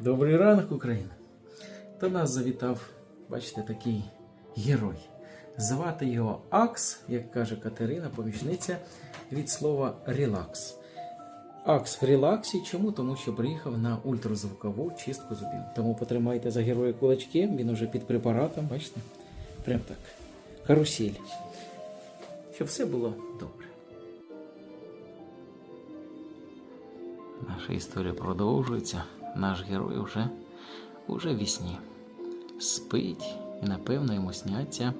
Добрий ранок, Україна! До нас завітав, бачите, такий герой. Звати його Акс, як каже Катерина, помічниця від слова релакс. Акс в релаксі. Чому? Тому що приїхав на ультразвукову чистку зубів. Тому потримайте за героя кулачки, він уже під препаратом, бачите? Прям так. Карусель. Щоб все було добре. Наша історія продовжується. Наш герой уже в вісні. Спить і, напевно, йому сняться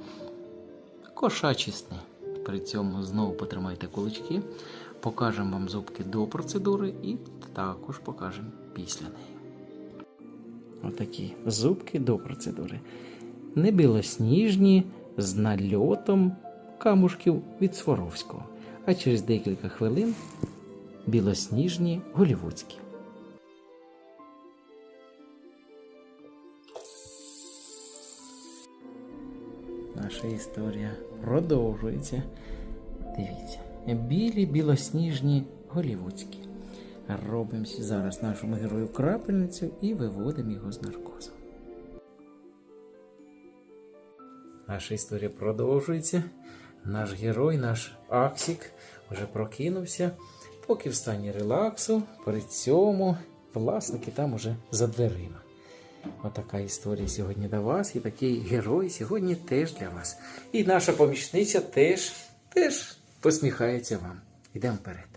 кошачі сни. При цьому знову потримайте кулачки, покажемо вам зубки до процедури і також покажемо після неї. Отакі зубки до процедури. Не білосніжні, з нальотом камушків від Сваровського, а через декілька хвилин білосніжні голівудські. Наша історія продовжується. Дивіться, білі білосніжні голівудські. Робимо зараз нашому герою крапельницю і виводимо його з наркозу. Наша історія продовжується. Наш герой, наш Аксік, вже прокинувся, поки в стані релаксу, при цьому власники там уже за дверима. Отака історія сьогодні до вас, і такий герой сьогодні теж для вас. І наша помічниця теж, теж посміхається вам. Йдемо вперед.